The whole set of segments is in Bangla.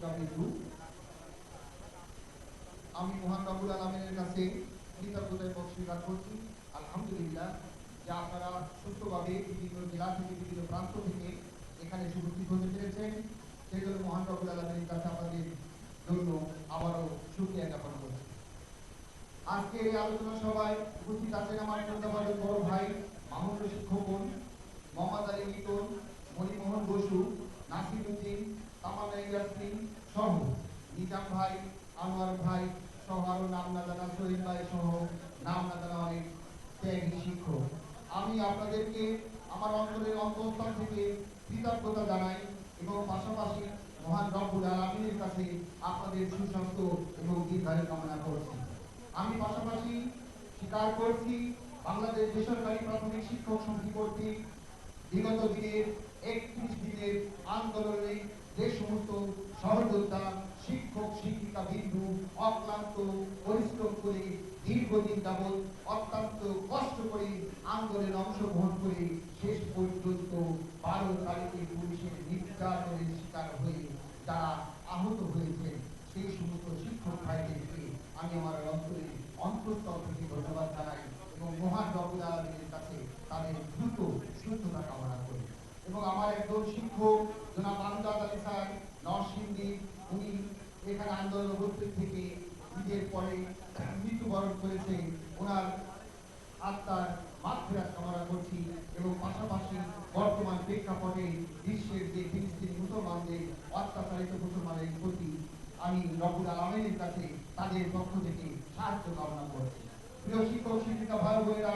শিক্ষাবিন্দু আমি মহান রবুল আলমিনের কাছে কৃতজ্ঞতা এবং স্বীকার করছি। আলহামদুলিল্লাহ, যে আপনারা সুস্থভাবে বিভিন্ন জেলা থেকে, বিভিন্ন প্রান্ত থেকে এখানে উপস্থিত হতে পেরেছেন, সেই জন্য মহান রবুল আলমিনের কাছে আপনাদের জন্য আবারও সুক্রিয়া জ্ঞাপন করছি। আজকের এই আলোচনা সভায় উপস্থিত আছেন আমার শ্রদ্ধাভাজন বড় ভাই রশিদ খোকন মোহাম্মদ আলী লিটন মণিমোহন বসু, নাসির উদ্দিন তামান্না আনোয়ার ভাই সহ ভাই শিক্ষক আমি আপনাদেরকে আমার অন্তরের অন্তঃস্থল থেকে কৃতজ্ঞতা জানাই এবং পাশাপাশি মহান রব্বুল কাছে আপনাদের সুস্বাস্থ্য এবং দীর্ঘায়ু কামনা করছি। আমি পাশাপাশি স্বীকার করছি বাংলাদেশ বেসরকারি প্রাথমিক শিক্ষক সমিতি কর্তৃক বিগত দিনের একত্রিশ দিনের আন্দোলনে যে সমস্ত সহযোদ্ধা শিক্ষক শিক্ষিকা বিন্দু অক্লান্ত পরিশ্রম করে দীর্ঘদিন যাবৎ অত্যন্ত কষ্ট করে আন্দোলনে অংশগ্রহণ করে শেষ পর্যন্ত বারো তারিখে পুলিশের নির্যাতনের শিকার হয়ে যারা আহত হয়েছেন সেই সমস্ত শিক্ষক ভাইদেরকে আমি আমার অন্তরে অন্তঃস্থল থেকে ধন্যবাদ জানাই এবং মহান রব্বুল আলমীর কাছে তাদের দ্রুত সুস্থতা কামনা করি এবং আমার একজন শিক্ষক জনাব আমজাদ আলী স্যার নরসিংদী উনি এখানে আন্দোলন উপস্থিত থেকে ঈদের পরে মৃত্যুবরণ করেছে ওনার আত্মার মাত্রা কামনা করছি এবং পাশাপাশি বর্তমান প্রেক্ষাপটে বিশ্বের যে ফিলিস্তিনি মুসলমানদের অত্যাচারিত মুসলমানের প্রতি আমি রবুল আলমের কাছে তাদের পক্ষ থেকে সাহায্য কামনা করছি প্রিয় শিক্ষক শিক্ষিকা ভাই বোনেরা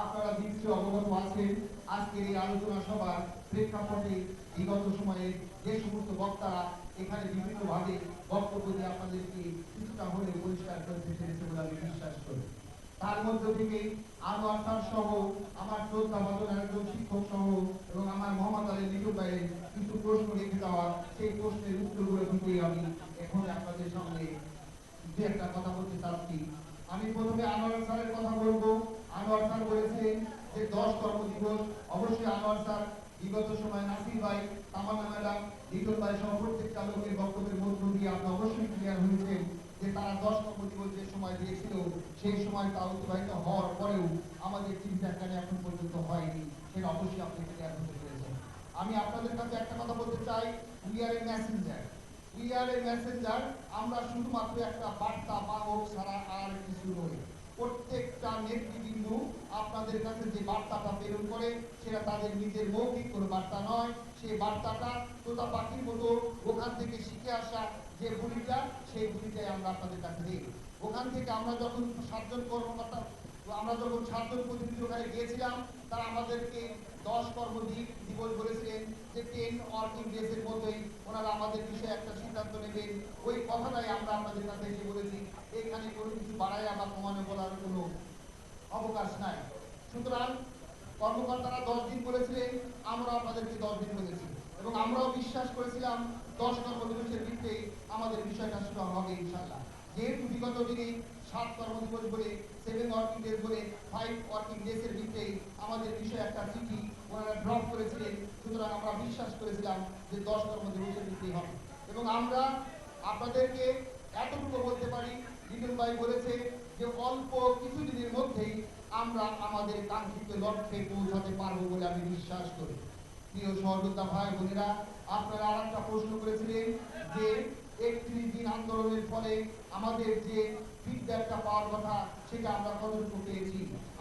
আপনারা নিশ্চয় অবগত আছেন আজকের এই আলোচনা সভার প্রেক্ষাপটে বিগত সময়ে যে সমস্ত বক্তারা এখানে বিভিন্ন ভাবে বক্তব্য দিয়ে আপনাদেরকে কিছুটা হলে পরিষ্কার করতে বলে আমি বিশ্বাস করি তার মধ্য থেকে আনোয়ার স্যার সহ আমার শ্রদ্ধা ভাজন একজন শিক্ষক সহ এবং আমার মোহাম্মদ আলী লিটু কিছু প্রশ্ন রেখে দেওয়া সেই প্রশ্নের উত্তরগুলো দিতে আমি এখন আপনাদের সামনে দু একটা কথা বলতে চাচ্ছি আমি প্রথমে আনোয়ার স্যারের কথা বলব আনোয়ার স্যার বলেছেন যে দশ কর্মদিবস অবশ্যই আনোয়ার স্যার বিগত সময় নাসির ভাই তামান্না ম্যাডাম লিটন ভাই সহ প্রত্যেকটা লোকের বক্তব্যের মধ্য দিয়ে আপনি অবশ্যই ক্লিয়ার হয়েছেন। যে তারা দশ কর্মদিবস যে সময় দিয়েছিল, সেই সময় তা অতিবাহিত হওয়ার পরেও আমাদের চিন্তা কেন এখন পর্যন্ত হয়নি। সেটা অবশ্যই আপনি ক্লিয়ার হতে পেরেছেন আমি আপনাদের কাছে একটা কথা বলতে চাই we are a messenger we are a messenger আমরা শুধুমাত্র একটা বার্তা বাহক ছাড়া আর কিছু নই। প্রত্যেকটা নেতৃবৃন্দ আপনাদের কাছে যে বার্তাটা প্রেরণ করে, সেটা তাদের নিজের মৌখিক কোনো বার্তা নয়। সেই বার্তাটা তোতা পাখির মতো ওখান থেকে শিখে আসা যে বুলিটা সেই বুলিটাই আমরা আপনাদের কাছে দিই। ওখান থেকে আমরা যখন সাতজন কর্মকর্তা, আমরা যখন সাতজন প্রতিনিধি ওখানে গিয়েছিলাম, তারা আমাদেরকে দশ কর্মদিক দিবস বলেছিলেন যে টেন ওয়ার্কিং ডেজ এর মধ্যেই ওনারা আমাদের বিষয়ে একটা সিদ্ধান্ত নেবেন। ওই কথাটাই আমরা আপনাদের কাছে এসে বলেছি। এখানে কোনো কিছু বাড়াইয়া বা কমানো বলার কোনো অবকাশ নাই। সুতরাং কর্মকর্তারা দশ দিন বলেছিলেন আমরা আপনাদেরকে দশ দিন বলেছি। এবং আমরাও বিশ্বাস করেছিলাম দশ কর্মদিবসের ভিত্তিতে আমাদের বিষয়টা শুরু হবে ইনশাল্লাহ যেহেতু বিগত দিনে সাত কর্মদিবস বলে সেভেন ওয়ার্কিং ডেজ বলে ফাইভ ওয়ার্কিং ডেজ এর ভিত্তিতে আমাদের বিষয়ে একটা চিঠি ওনারা ড্রপ করেছিলেন। সুতরাং আমরা বিশ্বাস করেছিলাম যে দশ কর্মদিবসের ভিত্তিতে হবে। এবং আমরা আপনাদেরকে এতটুকু বলতে পারি লিটন ভাই বলেছে যে অল্প কিছুদিনের মধ্যেই আমরা আমাদের কাঙ্ক্ষিত লক্ষ্যে পৌঁছাতে পারব বলে আমি বিশ্বাস করি। প্রিয় সহযোদ্ধা ভাই বোনেরা, আপনারা আর একটা প্রশ্ন করেছিলেন যে, একত্রিশ দিন আন্দোলনের ফলে আমাদের যে ফিডব্যাকটা পাওয়ার কথা, সেটা আমরা কতটুকু পেয়েছি?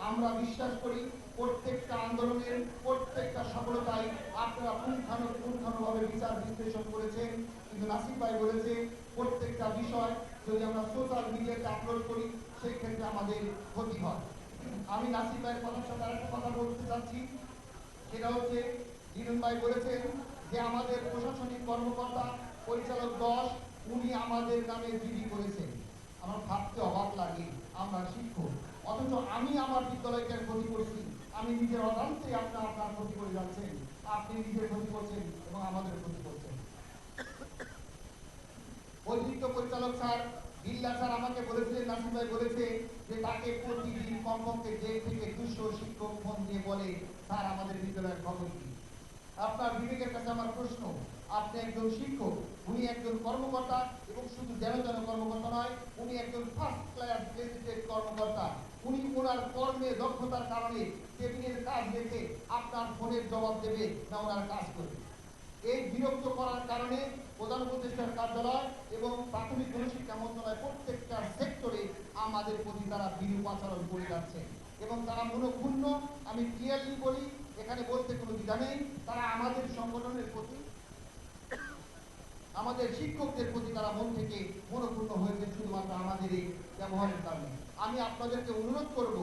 আমরা বিশ্বাস করি প্রত্যেকটা আন্দোলনের প্রত্যেকটা সফলতায় আপনারা পুঙ্খানু পুঙ্খানুভাবে বিচার বিশ্লেষণ করেছেন। কিন্তু নাসির ভাই বলেছে, প্রত্যেকটা বিষয় যদি আমরা সোশ্যাল মিডিয়াতে আপলোড করি সেই ক্ষেত্রে আমাদের ক্ষতি হয়। আমি নাসির ভাইয়ের কথার সাথে আরেকটা কথা বলতে চাচ্ছি। সেটা হচ্ছে ভাই বলেছেন যে আমাদের প্রশাসনিক কর্মকর্তা, পরিচালক দশ উনি আমাদের নামে জিডি করেছেন। আমার ভাবতে অবাক লাগে, আমরা শিক্ষক। অথচ আমি আমার বিদ্যালয়কে ক্ষতি করছি। আমি নিজের অজান্তে আপনার আপনার ক্ষতি করে যাচ্ছেন। আপনি নিজের ক্ষতি করছেন এবং আমাদের ক্ষতি করছেন। অতিরিক্ত পরিচালক স্যার, বিল্লা স্যার আমাকে বলেছিলেন নাসিম ভাই বলেছে যে তাকে প্রতিদিন কমপক্ষে দেড় থেকে দুশো শিক্ষক ফোন দিয়ে বলে, স্যার, আমাদের বিদ্যালয়ের খবর কি? আপনার বিবেকের কাছে আমার প্রশ্ন, আপনি একজন শিক্ষক, উনি একজন কর্মকর্তা এবং শুধু যেন কর্মকর্তা নয়, উনি একজন ফার্স্ট ক্লাস ডেজিটেড কর্মকর্তা। উনি ওনার কর্মে দক্ষতার কারণে টেবিলের কাজ রেখে আপনার ফোনের জবাব দেবে না ওনার কাজ করবে। এই বিরক্ত করার কারণে প্রধান উপদেষ্টার কার্যালয় এবং প্রাথমিক গণশিক্ষা মন্ত্রণালয় প্রত্যেকটা সেক্টরে আমাদের প্রতি তারা বিরূপ আচরণ করে যাচ্ছে এবং তারা মনোক্ষুণ্ণ, আমি ক্লিয়ারলি বলি এখানে বলতে কোনো দ্বিধা নেই। তারা আমাদের সংগঠনের প্রতি, আমাদের শিক্ষকদের প্রতি তারা মন থেকে মনোপূর্ণ হয়েছে, শুধুমাত্র আমাদের এই ব্যবহারের কারণে। আমি আপনাদেরকে অনুরোধ করব,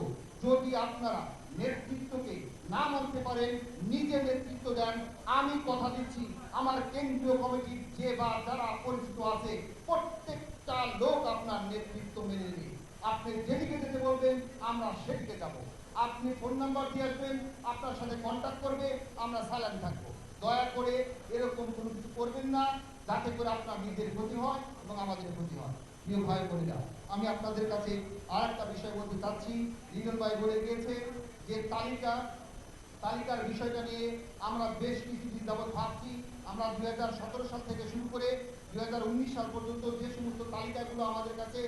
যদি আপনারা নেতৃত্বকে না মানতে পারেন, নিজে নেতৃত্ব দেন। আমি কথা দিচ্ছি, আমার কেন্দ্রীয় কমিটির যে বা যারা পরিচিত আছে, প্রত্যেকটা লোক আপনার নেতৃত্ব মেনে নেবে। আপনি যেদিকে যেতে বলবেন, আমরা সেদিকে যাব। আপনি ফোন নাম্বার দিয়ে আসবেন, আপনার সাথে কন্ট্যাক্ট করবে, আমরা সাইলেন্ট থাকব। দয়া করে এরকম কোনো কিছু করবেন না, যাতে করে আপনার নিজের ক্ষতি হয় এবং আমাদের ক্ষতি হয়। প্রিয় ভাই বোনেরা আমি আপনাদের কাছে আর একটা বিষয় বলতে চাচ্ছি। লিটন ভাই বলে গিয়েছে যে তালিকা, তালিকার বিষয়টা নিয়ে আমরা বেশ কিছুদিন যাবৎ ভাবছি। আমরা দু হাজার সতেরো সাল থেকে শুরু করে দু হাজার উনিশ সাল পর্যন্ত যে সমস্ত তালিকাগুলো আমাদের কাছে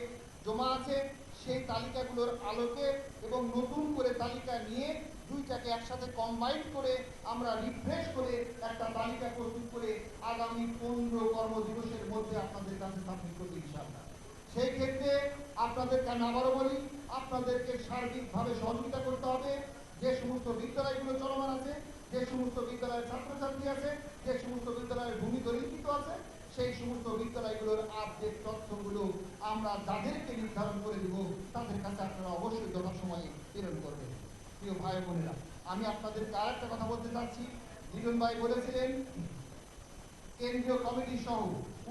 জমা আছে সেই তালিকাগুলোর আলোকে এবং নতুন করে তালিকা নিয়ে দুইটাকে একসাথে কম্বাইন করে আমরা রিফ্রেশ করে একটা তালিকা প্রস্তুত করে আগামী পনেরো কর্মদিবসের মধ্যে আপনাদের কাছে সাবমিট করতে ইনশাআল্লাহ। সেই ক্ষেত্রে আপনাদেরকে আমি আবারও বলি, আপনাদেরকে সার্বিকভাবে সহযোগিতা করতে হবে। যে সমস্ত বিদ্যালয়গুলো চলমান আছে, যে সমস্ত বিদ্যালয়ের ছাত্রছাত্রী আছে, যে সমস্ত বিদ্যালয়ের ভূমি দলিখিত আছে সেই সমস্ত বিদ্যালয়গুলোর আপডেট তথ্যগুলো আমরা যাদেরকে নির্ধারণ করে দিব, তাদের কাছে আপনারা অবশ্যই যথাসময়ে প্রেরণ করবেন। প্রিয় ভাই বোনেরা, আমি আপনাদেরকে আর একটা কথা বলতে চাচ্ছি। লিটন ভাই বলেছিলেন, কেন্দ্রীয় কমিটি সহ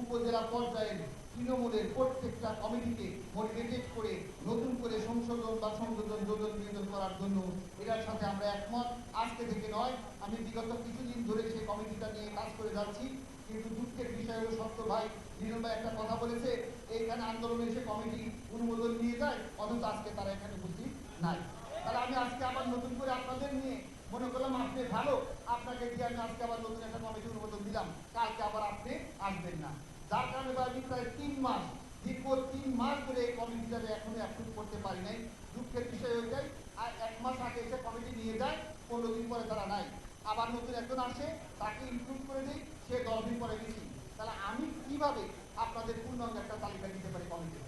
উপজেলা পর্যায়ের তৃণমূলের প্রত্যেকটা কমিটিকে মোটিভেটেড করে নতুন করে সংশোধন বা সংযোজন যোজন বিয়োজন করার জন্য এটার সাথে আমরা একমত। আজকে থেকে নয়, আমি বিগত কিছুদিন ধরে সেই কমিটিটা নিয়ে কাজ করে যাচ্ছি। কিন্তু দুঃখের বিষয় হলো সত্য ভাই। নীরব ভাই একটা কথা বলেছে, এইখানে আন্দোলনে এসে কমিটি অনুমোদন নিয়ে যায়, অথচ আজকে তারা এখানে উপস্থিত নাই। তাহলে আমি আজকে আবার নতুন করে আপনাদের নিয়ে মনে করলাম আপনি ভালো, আপনাকে দিয়ে আমি আজকে আবার নতুন একটা কমিটি অনুমোদন দিলাম। কালকে আবার আপনি আসবেন না। যার কারণে আমি প্রায় তিন মাস, দীর্ঘ তিন মাস ধরে এই কমিটিটাকে এখনও অ্যাপ্রুভ করতে পারি নাই। দুঃখের বিষয় হয়ে যায়, আর এক মাস আগে এসে কমিটি নিয়ে যায়, পনেরো দিন পরে তারা নাই। আবার নতুন একজন আসে, তাকে ইনক্লুড করে দিই সে দশ দিন পরে গেছি তাহলে আমি কীভাবে আপনাদের পূর্ণাঙ্গ একটা তালিকা দিতে পারি কমিটি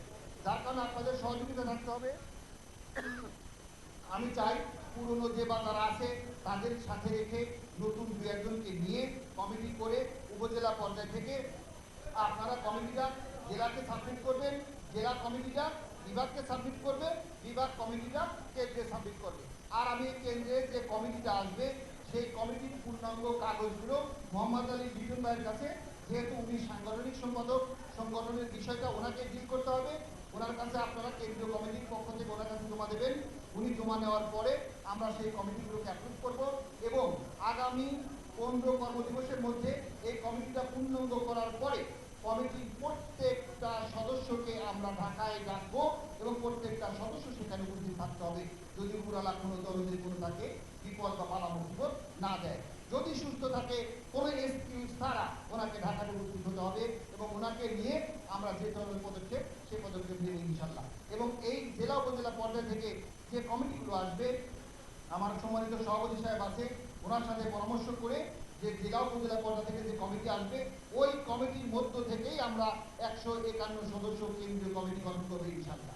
যার কারণে আপনাদের সহযোগিতা থাকতে হবে। আমি চাই পুরনো যে বা যারা আছে, তাদের সাথে রেখে নতুন দু একজনকে নিয়ে কমিটি করে উপজেলা পর্যায় থেকে আপনারা কমিটিটা জেলাকে সাবমিট করবেন, জেলা কমিটিটা বিভাগকে সাবমিট করবে বিভাগ কমিটিটা কেন্দ্রে সাবমিট করবে আর আমি কেন্দ্রের যে কমিটিটা আসবে সেই কমিটির পূর্ণাঙ্গ কাগজগুলো মোহাম্মদ আলী বিটন ভাইয়ের কাছে, যেহেতু উনি সাংগঠনিক সম্পাদক, সংগঠনের বিষয়টা ওনাকে ডিল করতে হবে। ওনার কাছে আপনারা কেন্দ্রীয় কমিটির পক্ষ থেকে ওনার কাছে জমা দেবেন। উনি জমা নেওয়ার পরে আমরা সেই কমিটিগুলোকে অ্যাপ্রুভ করব এবং আগামী পনেরো কর্মদিবসের মধ্যে এই কমিটিটা পূর্ণাঙ্গ করার পরে কমিটির প্রত্যেকটা সদস্যকে আমরা ঢাকায় ডাকবো এবং প্রত্যেকটা সদস্য সেখানে উপস্থিত থাকতে হবে। যদি উপরালা কোনো দলদের কোনো তাকে বিপদ বা মুসিবত না দেয়। যদি সুস্থ থাকে, কোনো এক্সকিউজ ছাড়া ওনাকে ঢাকাতে উপস্থিত হতে হবে এবং ওনাকে নিয়ে আমরা যে ধরনের পদক্ষেপ সেই পদক্ষেপ নেব ইনশাল্লাহ এবং এই জেলা উপজেলা পর্যায় থেকে যে কমিটিগুলো আসবে, আমার সম্মানিত সভাপতি সাহেব আছে, ওনার সাথে পরামর্শ করে যে জেলা উপজেলা পর্যায় থেকে যে কমিটি আসবে, ওই কমিটির মধ্য থেকেই আমরা একশো একান্ন সদস্য কেন্দ্রীয় কমিটি গঠন করব ইনশাল্লাহ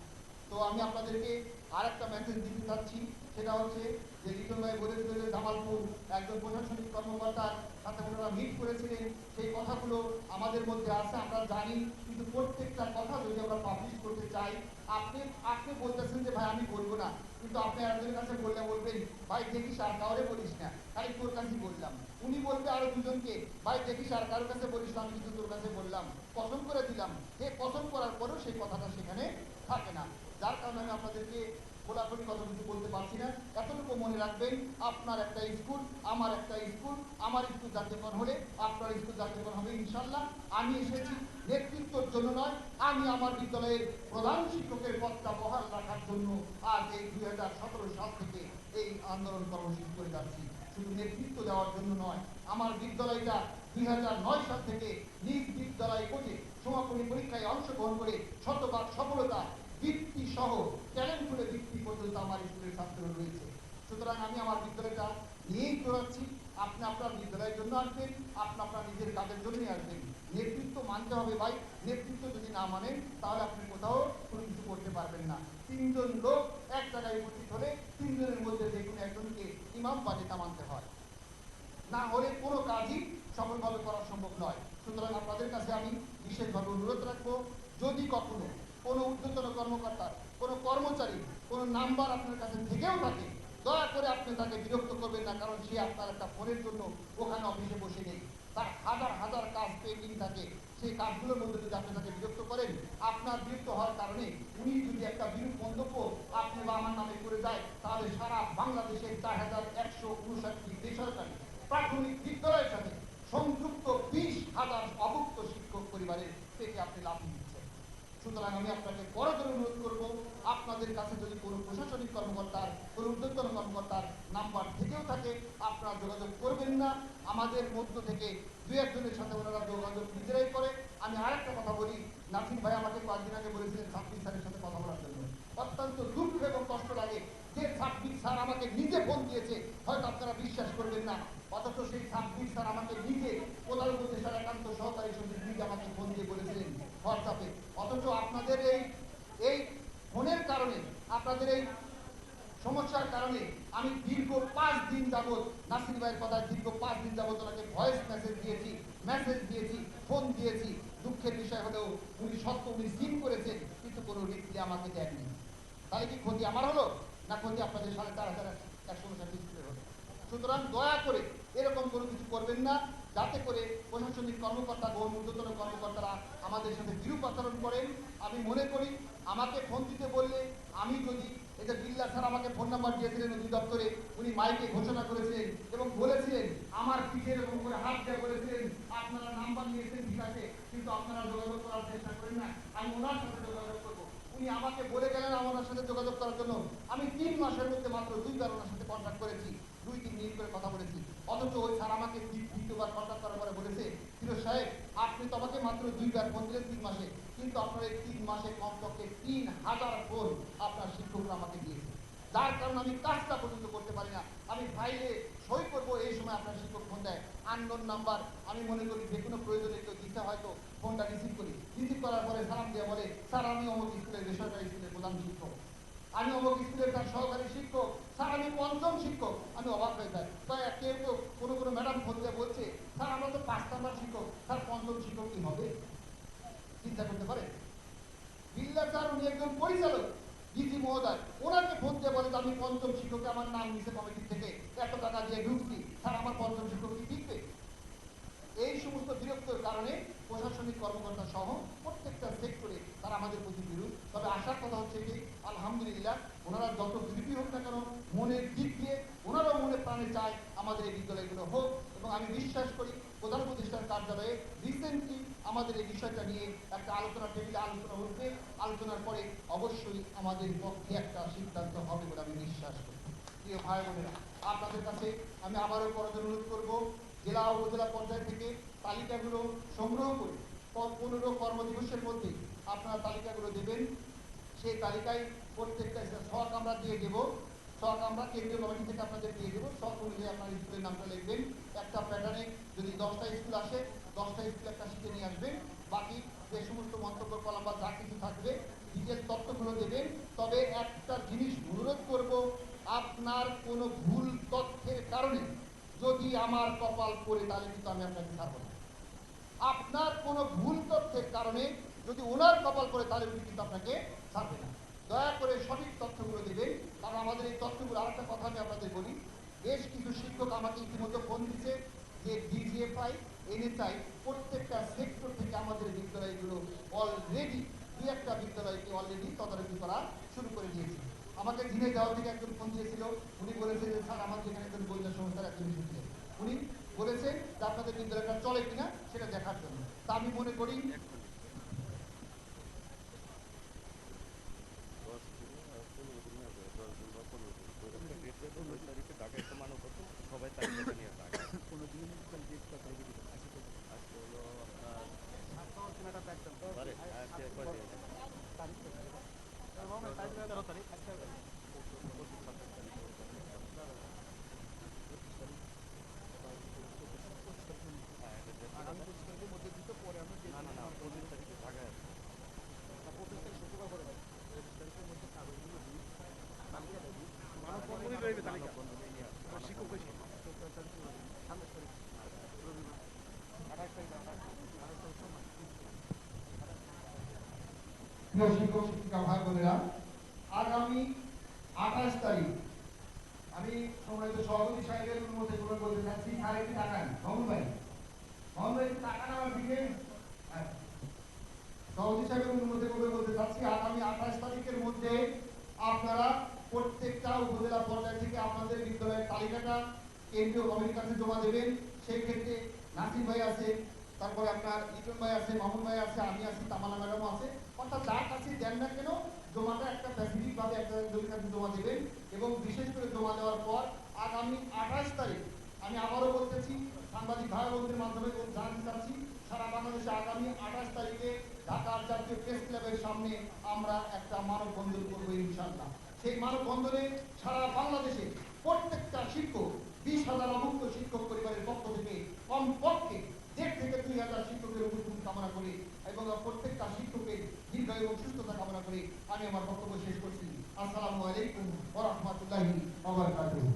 তো আমি আপনাদেরকে আর একটা মেসেজ দিতে চাচ্ছি, সেটা হচ্ছে যে লিটন ভাই বলেছিল যে জামালপুর। একজন প্রশাসনিক কর্মকর্তার সাথে ওনারা মিট করেছিলেন। সেই কথাগুলো আমাদের মধ্যে আছে, আমরা জানি, কিন্তু প্রত্যেকটা কথা যদি আমরা পাবলিশ করতে চাই, আপনি আপনি বলতেছেন যে, ভাই, আমি বলব না। কিন্তু আপনি একজনের কাছে বললে বলবেন, ভাই, দেখিস আর কাউরে বলিস না। খালি তোর কাছেই বললাম। উনি বলবে আরও দুজনকে, ভাই, দেখিস আর কারোর কাছে বলিস না। আমি কিন্তু তোর কাছে বললাম, পছন্দ করে দিলাম। সে পছন্দ করার পরেও সেই কথাটা সেখানে থাকে না। যার কারণে আমি আপনাদেরকে খোলাখুলি কত কিছু বলতে পারছি না। এতটুকু মনে রাখবেন, আপনার একটা স্কুল, আমার একটা স্কুল, আমার স্কুল জাতীয়করণ হলে আপনার স্কুল জাতীয়করণ হবে ইনশাল্লাহ আমি এসেছি নেতৃত্বের জন্য নয়, আমি আমার বিদ্যালয়ের প্রধান শিক্ষকের পদটা বহাল রাখার জন্য আজ এই দুই হাজার সতেরো সাল থেকে এই আন্দোলন কর্মসূচি করে যাচ্ছি। শুধু নেতৃত্ব দেওয়ার জন্য নয়, আমার বিদ্যালয়টা দুই হাজার নয় সাল থেকে নিজ বিদ্যালয়ে কোচে সমাপনী পরীক্ষায় অংশগ্রহণ করে শতভাগ সফলতা বৃত্তি সহ ট্যালেন্ট করে বৃত্তি পর্যন্ত আমার স্কুলের ছাত্র রয়েছে। সুতরাং আমি আমার বিদ্যালয়টা নিয়েই দৌড়াচ্ছি আপনি আপনার বিদ্যালয়ের জন্য আসবেন, আপনি আপনার নিজের কাজের জন্যই আসবেন। নেতৃত্ব মানতে হবে ভাই, নেতৃত্ব যদি না মানেন, তাহলে আপনি কোথাও কোনো কিছু করতে পারবেন না। তিনজন লোক এক জায়গায় উপস্থিত হলে তিনজনের মধ্যে যে কোনো একজনকে ইমাম বা নেতা মানতে হয়। না হলে কোনো কাজই সফলভাবে করা সম্ভব নয়। সুতরাং আপনাদের কাছে আমি বিশেষভাবে অনুরোধ রাখব, যদি কখনো কোনো ঊর্ধ্বতন কর্মকর্তার কোনো কর্মচারী, কোনো নাম্বার আপনার কাছে থেকেও থাকে, দয়া করে আপনি তাকে বিরক্ত করবেন না, কারণ সে আপনার একটা ফোনের জন্য ওখানে অফিসে বসে নেই। তার হাজার হাজার কাজ পেন্ডিং থাকে, সেই কাজগুলোর মধ্যে যদি আপনি তাকে বিরক্ত করেন, আপনার বিরক্ত হওয়ার কারণে উনি যদি একটা বিরূপ মন্তব্য আপনি বা আমার নামে করে যায় তাহলে সারা বাংলাদেশের চার হাজার একশো উনষাটটি বেসরকারি প্রাথমিক বিদ্যালয়ের সাথে সংযুক্ত বিশ হাজার অভুক্ত শিক্ষক পরিবারের থেকে আপনি লাভ দিচ্ছেন সুতরাং আমি আপনাকে বড় করে অনুরোধ করব, আপনাদের কাছে যদি কোনো প্রশাসনিক কর্মকর্তার, কোনো উদ্যোক্তন কর্মকর্তার নাম্বার থেকেও থাকে, আপনারা যোগাযোগ করবেন না। আমাদের মধ্য থেকে দু একজনের সাথে ওনারা যোগাযোগ নিজেরাই করে। আমি আরেকটা কথা বলি নাসিম ভাই আমাকে কয়েকদিন আগে বলেছিলেন ছাব্বিশ স্যারের সাথে কথা বলার জন্য অত্যন্ত দুঃখ এবং কষ্ট লাগে যে ছাব্বিশ স্যার আমাকে নিজে ফোন দিয়েছে হয়তো আপনারা বিশ্বাস করবেন না অথচ সেই ছাব্বিশ স্যার আমাকে নিজে প্রধান উপদেষ্টার একান্ত সহকারী সচিব নিজে আমাকে ফোন দিয়ে বলেছিলেন হোয়াটসঅ্যাপে অথচ আপনাদের এই এই ফোনের কারণে আপনাদের এই সমস্যার কারণে আমি দীর্ঘ পাঁচ দিন যাবৎ নাসির ভাইয়ের কথা দীর্ঘ পাঁচ দিন যাবৎ ওনাকে ভয়েস মেসেজ দিয়েছি মেসেজ দিয়েছি ফোন দিয়েছি। দুঃখের বিষয় হলেও উনি সত্য, উনি সিম করেছেন, কিন্তু কোনো রিপ্লাই আমাকে দেননি। তাহলে কি ক্ষতি আমার হলো? না ক্ষতি আপনাদের সাড়ে চার হাজার একশো উনষাট স্কুলের হলো? সুতরাং দয়া করে এরকম কোনো কিছু করবেন না, যাতে করে প্রশাসনিক কর্মকর্তা গৌণ ঊর্ধ্বতন কর্মকর্তারা আমাদের সাথে বিরূপ আচরণ করেন। আমি মনে করি, আমাকে ফোন দিতে বললে আমি যদি এটা বিল্লা স্যার আমাকে ফোন নাম্বার দিয়েছিলেন অধিদপ্তরে। উনি মাইকে ঘোষণা করেছিলেন এবং বলেছিলেন, আমার পিঠে এরকম করে হাত দিয়ে বলেছিলেন। আপনারা নাম্বার নিয়েছেন, ঠিক আছে, কিন্তু আপনারা যোগাযোগ করার চেষ্টা করেন না। আমি ওনার সাথে যোগাযোগ করব। উনি আমাকে বলে গেলেন আমার সাথে যোগাযোগ করার জন্য। আমি তিন মাসের মধ্যে মাত্র দুইবার ওনার সাথে কন্ট্যাক্ট করেছি। দুই, তিন মিনিট করে কথা বলেছি। অথচ ওই স্যার আমাকে দ্বি- দ্বিতীয়বার কন্ট্যাক্ট করার পরে বলেছে, ফিরোজ সাহেব আপনি তো আমাকে মাত্র দুইবার ফোন তিন মাসে। কিন্তু আপনার এই তিন মাসে কমপক্ষে তিন হাজার ফোন আপনার শিক্ষকরা আমাকে দিয়েছে। যার কারণে আমি কাজটা পর্যন্ত করতে পারি না। আমি ফাইলে সই করব, এই সময় আপনার শিক্ষক ফোন দেয়। আননোন নাম্বার, আমি মনে করি যে কোনো প্রয়োজনে কেউ দিতে হয়তো ফোনটা রিসিভ করি। রিসিভ করার পরে সালাম দিয়ে বলে, স্যার, আমি অমুক স্কুলের বেসরকারি স্কুলের প্রধান শিক্ষক। আমি অমুক স্কুলের তার সহকারী শিক্ষক। স্যার, আমি পঞ্চম শিক্ষক। আমি অবাক হয়ে যাই। তাই কেউ কেউ কোনো কোনো ম্যাডাম ফোন দিয়ে বলছে স্যার, আমরা তো পাঁচ নাম্বার শিক্ষক স্যার পঞ্চম শিক্ষক কি হবে? চিন্তা করতে পারে? বিল্লা স্যার, উনি একজন পরিচালক। ডিজি মহোদয়, ওনাকে ফোন দিয়ে বলে আমি পঞ্চম শিক্ষকে আমার নাম নিচে কমিটি থেকে। এত টাকা দিয়ে ঢুকছি। স্যার, আমার পঞ্চম শিক্ষক কি টিকবে এই সমস্ত বিরক্তর কারণে প্রশাসনিক কর্মকর্তা সহ প্রত্যেকটা সেক্টরে তারা আমাদের প্রতি বিরোধ তবে আসার কথা হচ্ছে কি, আলহামদুলিল্লাহ, ওনারা যত বিরোধী হোক না কেন, মনের দিক দিয়ে, ওনারাও মনে প্রাণে চায় আমাদের এই বিদ্যালয়গুলো হোক। এবং আমি বিশ্বাস করি প্রধান প্রতিষ্ঠান কার্যালয়ে রিসেন্টলি আমাদের এই বিষয়টা নিয়ে একটা আলোচনা টেবিলে আলোচনা উঠবে আলোচনার পরে অবশ্যই আমাদের পক্ষে একটা সিদ্ধান্ত হবে বলে আমি বিশ্বাস করি। প্রিয় ভাই বোনেরা, আপনাদের কাছে আমি আবারও করজোর অনুরোধ করব, জেলা উপজেলা পর্যায় থেকে তালিকাগুলো সংগ্রহ করে পনেরো কর্মদিবসের মধ্যে আপনারা তালিকাগুলো দেবেন। সেই তালিকায় প্রত্যেকটা শখ আমরা দিয়ে দেবো। শখ আমরা কেন্দ্রীয় কমিটি থেকে আপনাদের দিয়ে দেবো। শখ অনুযায়ী আপনার স্কুলের নামটা লিখবেন। একটা প্যাটার্নে যদি দশটা স্কুল আসে, দশটা স্কুল একটা শিখে নিয়ে আসবেন। বাকি যে সমস্ত মন্তব্য কলাম বা যা কিছু থাকবে ডিটেল তথ্যগুলো দেবেন। তবে একটা জিনিস অনুরোধ করব, আপনার কোনো ভুল তথ্যের কারণে যদি আমার কপাল পড়ে, তাহলে কিন্তু আমি আপনাকে ছাড়বো না। আপনার কোনো ভুল তথ্যের কারণে যদি ওনার কপাল পড়ে, তাহলে কিন্তু আপনাকে ছাড়বে না। দয়া করে সঠিক তথ্যগুলো দেবেন। কারণ আমাদের এই তথ্যগুলো আরেকটা কথা আমি আপনাদের বলি। বেশ কিছু শিক্ষক আমাকে ইতিমধ্যে ফোন দিচ্ছে যে ডিজিএফআই এনএসআই প্রত্যেকটা সেক্টর থেকে আমাদের বিদ্যালয়গুলো অলরেডি দু একটা বিদ্যালয়কে অলরেডি তদারকি করা শুরু করে দিয়েছে। আমাকে দিনে যাওয়া থেকে একজন ফোন দিয়েছিল। উনি বলেছেন যে, স্যার আমাদের এখানে একজন গোয়েন্দা সংস্থার একজন উনি বলেছেন যে, আপনাদের বিদ্যালয়টা চলে কিনা সেটা দেখার জন্য। তা আমি মনে করি সবাই তালিকা নিয়ে থাকে কোনো দিন ডেট কথা প্রিয় শিক্ষক শিক্ষিকা ভাই বোনেরা আগামী আঠাশ তারিখ। আমি সম্মানিত সভাপতি সাহেবের অনুমতি গ্রহণ করতে চাচ্ছি আর একটি টাকান মামুন ভাই। মামুন ভাই আমার দিকে আচ্ছা। সভাপতি সাহেবের অনুমতি গ্রহণ করতে চাচ্ছি আগামী আঠাশ তারিখের মধ্যে আপনারা প্রত্যেকটা উপজেলা পর্যায় থেকে আপনাদের বিদ্যালয়ের তালিকাটা কেন্দ্রীয় কমিটির কাছে জমা দেবেন। সেই ক্ষেত্রে নাসির ভাই আছে, তারপরে আপনার ইটন ভাই আছে, মামুন ভাই আছে, আমি আছি তামানা ম্যাডামও আছে। অর্থাৎ যার কাছে দেন না কেন জমাটা একটা স্পেসিফিক ভাবে একটা একজনের কাছে জমা দেবেন এবং বিশেষ করে জমা দেওয়ার পর আগামী আঠাশ তারিখ আমি আবারও বলতেছি, সাংবাদিক ভাই মাধ্যমে জানতে চাচ্ছি, সারা বাংলাদেশে আগামী আঠাশ তারিখে ঢাকার জাতীয় প্রেস ক্লাবের সামনে আমরা একটা মানববন্ধন করব ইনশাআল্লাহ। সেই মানববন্ধনে সারা বাংলাদেশে প্রত্যেকটা শিক্ষক, বিশ হাজার অভুক্ত শিক্ষক পরিবারের পক্ষ থেকে কমপক্ষে দেড় থেকে দুই হাজার শিক্ষকের উপস্থিতি কামনা করি এবং প্রত্যেকটা শিক্ষকের দীর্ঘ এবং সুস্থতা কামনা করে। আমি আমার বক্তব্য শেষ করছি। আসসালামু আলাইকুম ওয়া রাহমাতুল্লাহি ওয়া বারাকাতুহু।